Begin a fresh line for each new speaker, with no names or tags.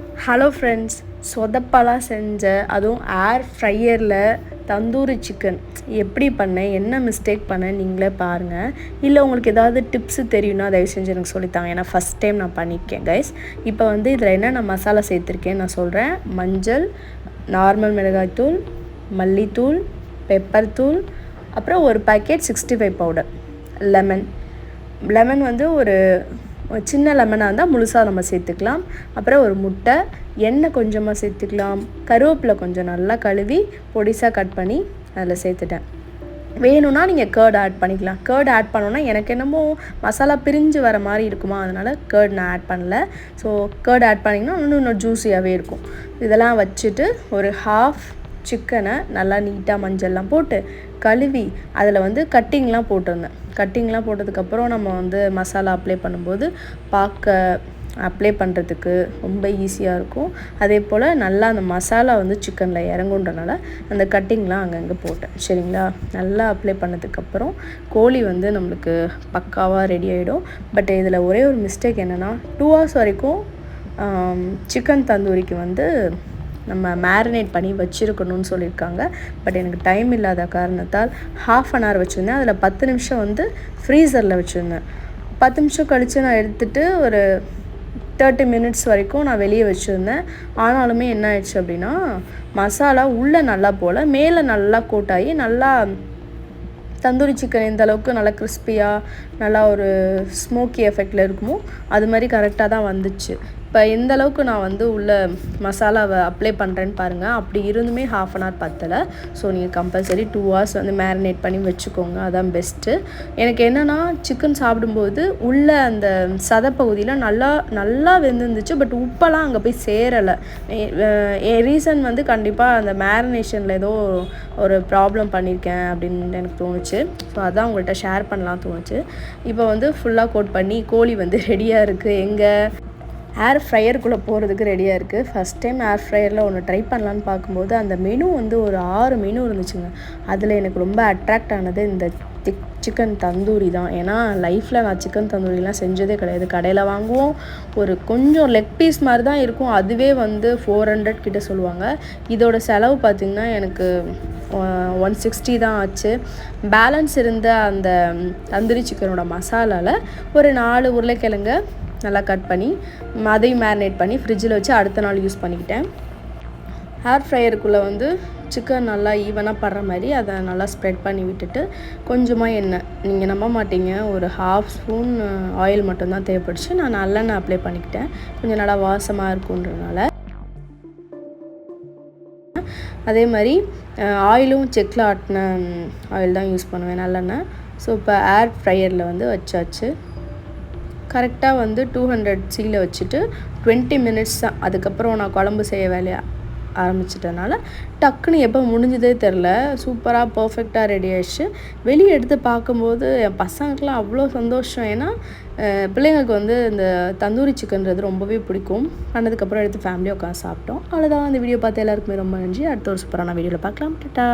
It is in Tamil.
ஹலோ ஃப்ரெண்ட்ஸ் சொதப்பலாக செஞ்ச அதுவும் ஏர் ஃப்ரையரில் தந்தூரி சிக்கன் எப்படி பண்ணேன் என்ன மிஸ்டேக் பண்ணேன் நீங்களே பாருங்கள் இல்லை உங்களுக்கு ஏதாவது டிப்ஸு தெரியும்னா தயவு செஞ்சு எனக்கு சொல்லித்தாங்க. ஏன்னா ஃபஸ்ட் டைம் நான் பண்ணியிருக்கேன் கைஸ் இப்போ வந்து இதில் என்னென்ன மசாலா சேர்த்துருக்கேன் நான் சொல்கிறேன் மஞ்சள் நார்மல் மிளகாய்த்தூள் மல்லித்தூள் பெப்பர் தூள் அப்புறம் ஒரு packet sixty five powder lemon lemon வந்து ஒரு சின்ன லெமனாக இருந்தால் முழுசாக நம்ம சேர்த்துக்கலாம். அப்புறம் ஒரு முட்டை எண்ணெய் கொஞ்சமாக சேர்த்துக்கலாம். கருவேப்பிலை கொஞ்சம் நல்லா கழுவி பொடிசாக கட் பண்ணி அதில் சேர்த்துட்டேன். வேணும்னா நீங்கள் கேர்ட் ஆட் பண்ணிக்கலாம். கேர்ட் ஆட் பண்ணோன்னா எனக்கு என்னமோ மசாலா பிரிஞ்சு வர மாதிரி இருக்குமா? அதனால் கேர்ட் நான் ஆட் பண்ணல. ஸோ கேர்ட் ஆட் பண்ணிங்கன்னா இன்னும் இன்னும் ஜூஸியாகவே இருக்கும். இதெல்லாம் வச்சுட்டு ஒரு ஹாஃப் சிக்கனை நல்லா நீட்டாக மஞ்சள்லாம் போட்டு கழுவி அதில் வந்து கட்டிங்லாம் போட்டிருந்தேன். கட்டிங்லாம் போட்டதுக்கப்புறம் நம்ம வந்து மசாலா அப்ளை பண்ணும்போது பார்க்க அப்ளை பண்ணுறதுக்கு ரொம்ப ஈஸியாக இருக்கும். அதே போல் நல்லா அந்த மசாலா வந்து சிக்கனில் இறங்குன்றனால அந்த கட்டிங்லாம் அங்கங்கே போட்டேன். சரிங்களா? நல்லா அப்ளை பண்ணதுக்கப்புறம் கோழி வந்து நம்மளுக்கு பக்காவாக ரெடி ஆகிடும் பட் இதில் ஒரே ஒரு மிஸ்டேக் என்னென்னா டூ ஹவர்ஸ் வரைக்கும் சிக்கன் தந்தூரிக்கு வந்து நம்ம மேரினேட் பண்ணி வச்சுருக்கணும்னு சொல்லியிருக்காங்க. பட் எனக்கு டைம் இல்லாத காரணத்தால் ஹாஃப் அன் ஹவர் வச்சுருந்தேன். அதில் பத்து நிமிஷம் வந்து ஃப்ரீசரில் வச்சுருந்தேன். பத்து நிமிஷம் கழித்து நான் எடுத்துகிட்டு ஒரு தேர்ட்டி மினிட்ஸ் வரைக்கும் நான் வெளியே வச்சுருந்தேன். ஆனாலுமே என்ன ஆயிடுச்சு அப்படின்னா மசாலா உள்ளே நல்லா போல் மேலே நல்லா கோட்டாகி நல்லா தந்தூரி சிக்கன் எந்த அளவுக்கு நல்லா கிறிஸ்பியாக நல்லா ஒரு ஸ்மோக்கி எஃபெக்டில் இருக்குமோ அது மாதிரி கரெக்டாக தான் வந்துச்சு. இப்போ எந்த அளவுக்கு நான் வந்து உள்ள மசாலாவை அப்ளை பண்ணுறேன்னு பாருங்கள் அப்படி இருந்துமே ஹாஃப் அன் ஹவர் பத்தலை. ஸோ நீங்கள் கம்பல்சரி டூ ஹவர்ஸ் வந்து மேரினேட் பண்ணி வச்சுக்கோங்க. அதான் பெஸ்ட்டு எனக்கு என்னென்னா சிக்கன் சாப்பிடும்போது உள்ள அந்த சதப்பகுதியில் நல்லா நல்லா வெந்துருந்துச்சு. பட் உப்பெல்லாம் அங்கே போய் சேரலை. என் ரீசன் வந்து கண்டிப்பாக அந்த மேரினேஷனில் ஏதோ ஒரு ப்ராப்ளம் பண்ணியிருக்கேன் அப்படின்னு எனக்கு தோணுச்சு. ஸோ அதான் உங்கள்கிட்ட ஷேர் பண்ணலாம் தோணுச்சு. இப்போ வந்து ஃபுல்லாக கோட் பண்ணி கோழி வந்து ரெடியாக இருக்குது எங்கே ஏர் ஃப்ரையருக்குள்ளே போகிறதுக்கு ரெடியாக இருக்குது ஃபஸ்ட் டைம் ஏர் ஃப்ரையரில் ஒன்று ட்ரை பண்ணலான்னு பார்க்கும்போது அந்த மெனு வந்து ஒரு ஆறு மெனு இருந்துச்சுங்க. அதில் எனக்கு ரொம்ப அட்ராக்ட் ஆனது இந்த திக் சிக்கன் தந்தூரி தான். ஏன்னா லைஃப்பில் நான் சிக்கன் தந்தூரிலாம் செஞ்சதே கிடையாது. கடையில் வாங்குவோம். ஒரு கொஞ்சம் லெக் பீஸ் மாதிரி தான் இருக்கும். அதுவே வந்து ஃபோர் ஹண்ட்ரட் கிட்டே சொல்லுவாங்க. இதோட செலவு பார்த்திங்கன்னா எனக்கு ஒன் சிக்ஸ்டி தான் ஆச்சு. பேலன்ஸ் இருந்த அந்த தந்தூரி சிக்கனோட மசாலாவில் ஒரு நாலு உருளைக்கிழங்கு நல்லா கட் பண்ணி அதையும் மேரினேட் பண்ணி ஃப்ரிட்ஜில் வச்சு அடுத்த நாள் யூஸ் பண்ணிக்கிட்டேன். ஹேர் ஃப்ரையருக்குள்ளே வந்து சிக்கன் நல்லா ஈவனாக படுற மாதிரி அதை நல்லா ஸ்ப்ரெட் பண்ணி விட்டுட்டு கொஞ்சமாக எண்ணெய். நீங்கள் நம்ப மாட்டீங்க ஒரு ஹாஃப் ஸ்பூன் ஆயில் மட்டும்தான் தேவைப்படுச்சு. நான் நல்லெண்ணெய் அப்ளை பண்ணிக்கிட்டேன். கொஞ்சம் நல்லா வாசமாக இருக்குன்றதுனால அதே மாதிரி ஆயிலும் செக்கில் ஆட்டின ஆயில் தான் யூஸ் பண்ணுவேன் நல்லெண்ணெய். ஸோ இப்போ ஏர் ஃப்ரையரில் வந்து வச்சாச்சு. கரெக்டாக வந்து டூ ஹண்ட்ரட் சீல வச்சுட்டு டுவெண்ட்டி மினிட்ஸ் தான் அதுக்கப்புறம் நான் குழம்பு செய்ய வேலையை ஆரம்பிச்சிட்டனால டக்குன்னு எப்போ முடிஞ்சதே தெரில. சூப்பராக பர்ஃபெக்டாக ரெடி ஆயிடுச்சு. வெளியே எடுத்து பார்க்கும்போது என் பசங்களுக்குலாம் அவ்வளோ சந்தோஷம். ஏன்னா பிள்ளைங்களுக்கு வந்து இந்த தந்தூரி சிக்கன்றது ரொம்பவே பிடிக்கும். பண்ணதுக்கப்புறம் எடுத்து ஃபேமிலியாக உட்காந்து சாப்பிட்டோம். அவ்வளோதான் அந்த வீடியோ பார்த்து எல்லாருக்குமே ரொம்ப நன்றி. அடுத்த ஒரு சூப்பரான வீடியோவில் பார்க்கலாம். டட்டா.